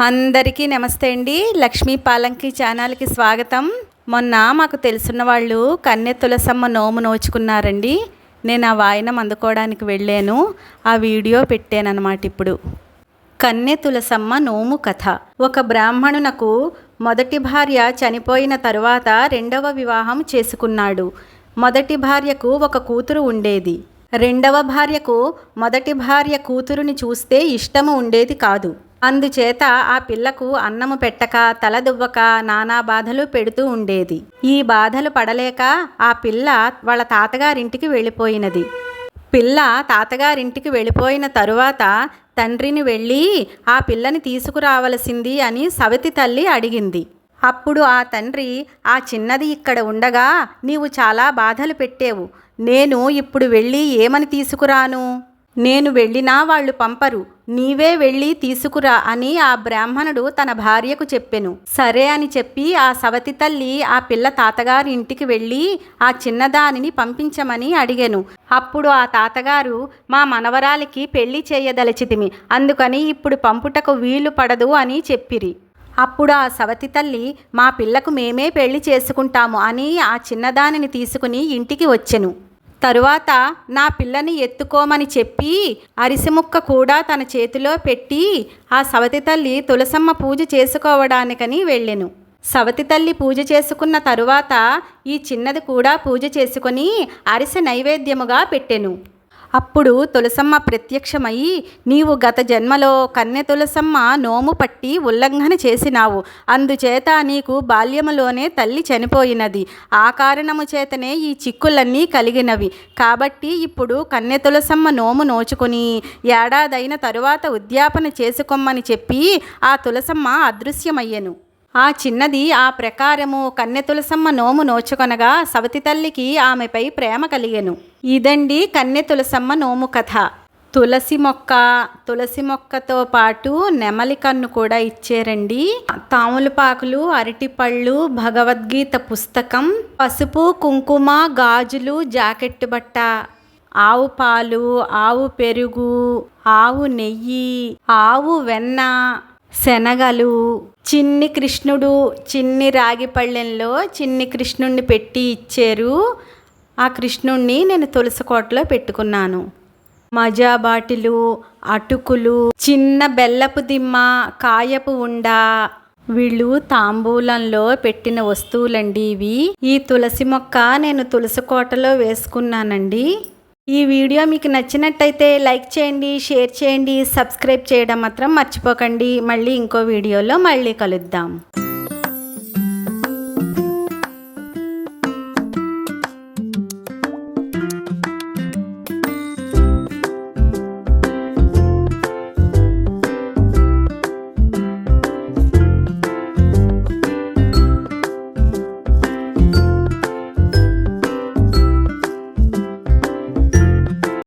అందరికీ నమస్తే అండి. లక్ష్మీ పాలంకి ఛానల్కి స్వాగతం. మొన్న మాకు తెలుసున్న వాళ్ళు కన్నె తులసమ్మ నోము నోచుకున్నారండి. నేను ఆ వాయనం అందుకోవడానికి వెళ్ళాను. ఆ వీడియో పెట్టానన్నమాట ఇప్పుడు. కన్నె తులసమ్మ నోము కథ. ఒక బ్రాహ్మణునకు మొదటి భార్య చనిపోయిన తరువాత రెండవ వివాహం చేసుకున్నాడు. మొదటి భార్యకు ఒక కూతురు ఉండేది. రెండవ భార్యకు మొదటి భార్య కూతురుని చూస్తే ఇష్టము ఉండేది కాదు. అందుచేత ఆ పిల్లకు అన్నము పెట్టక తలదువ్వక నానా బాధలు పెడుతూ ఉండేది. ఈ బాధలు పడలేక ఆ పిల్ల వాళ్ళ తాతగారింటికి వెళ్ళిపోయినది. పిల్ల తాతగారింటికి వెళ్ళిపోయిన తరువాత తండ్రిని వెళ్ళి ఆ పిల్లని తీసుకురావలసింది అని సవతి తల్లి అడిగింది. అప్పుడు ఆ తండ్రి ఆ చిన్నది ఇక్కడ ఉండగా నీవు చాలా బాధలు పెట్టేవు. నేను ఇప్పుడు వెళ్ళి ఏమని తీసుకురాను? నేను వెళ్ళినా వాళ్ళు పంపరు. నీవే వెళ్ళి తీసుకురా అని ఆ బ్రాహ్మణుడు తన భార్యకు చెప్పెను. సరే అని చెప్పి ఆ సవతి తల్లి ఆ పిల్ల తాతగారి ఇంటికి వెళ్ళి ఆ చిన్నదానిని పంపించమని అడిగాను. అప్పుడు ఆ తాతగారు మా మనవరాలికి పెళ్ళి చేయదలచితిమి. అందుకని ఇప్పుడు పంపుటకు వీలు పడదు అని చెప్పిరి. అప్పుడు ఆ సవతి తల్లి మా పిల్లకు మేమే పెళ్ళి చేసుకుంటాము అని ఆ చిన్నదానిని తీసుకుని ఇంటికి వచ్చెను. తరువాత నా పిల్లని ఎత్తుకోమని చెప్పి అరిసిముక్క కూడా తన చేతిలో పెట్టి ఆ సవతి తల్లి తులసమ్మ పూజ చేసుకోవడానికని వెళ్ళెను. సవతి తల్లి పూజ చేసుకున్న తరువాత ఈ చిన్నది కూడా పూజ చేసుకొని అరిసె నైవేద్యముగా పెట్టెను. అప్పుడు తులసమ్మ ప్రత్యక్షమై నీవు గత జన్మలో కన్నె తులసమ్మ నోము పట్టి ఉల్లంఘన చేసినావు. అందుచేత నీకు బాల్యములోనే తల్లి చనిపోయినది. ఆ కారణము చేతనే ఈ చిక్కులన్నీ కలిగినవి. కాబట్టి ఇప్పుడు కన్నె తులసమ్మ నోము నోచుకుని ఏడాదైన తరువాత ఉద్యాపన చేసుకోమని చెప్పి ఆ తులసమ్మ అదృశ్యమయ్యెను. ఆ చిన్నది ఆ ప్రకారము కన్నె తులసమ్మ నోము నోచుకొనగా సవతి తల్లికి ఆమెపై ప్రేమ కలిగెను. ఇదండి కన్నె తులసమ్మ నోము కథ. తులసి మొక్క తులసి మొక్కతో పాటు నెమలి కన్ను కూడా ఇచ్చారండి. తాములపాకులు అరటిపళ్ళు భగవద్గీత పుస్తకం పసుపు కుంకుమ గాజులు జాకెట్ బట్ట ఆవు పాలు ఆవు పెరుగు ఆవు నెయ్యి ఆవు వెన్న శనగలు చిన్ని కృష్ణుడు చిన్ని రాగి పళ్ళెంలో చిన్ని కృష్ణుణ్ణి పెట్టి ఇచ్చారు. ఆ కృష్ణుణ్ణి నేను తులసికోటలో పెట్టుకున్నాను. మజా బాటిలు అటుకులు చిన్న బెల్లపు దిమ్మ కాయపు ఉండ వీళ్ళు తాంబూలంలో పెట్టిన వస్తువులండి ఇవి. ఈ తులసి మొక్క నేను తులసి కోటలో వేసుకున్నానండి. ఈ వీడియో మీకు నచ్చినట్టయితే లైక్ చేయండి షేర్ చేయండి సబ్స్క్రైబ్ చేయడం మాత్రం మర్చిపోకండి. మళ్ళీ ఇంకో వీడియోలో మళ్ళీ కలుద్దాం.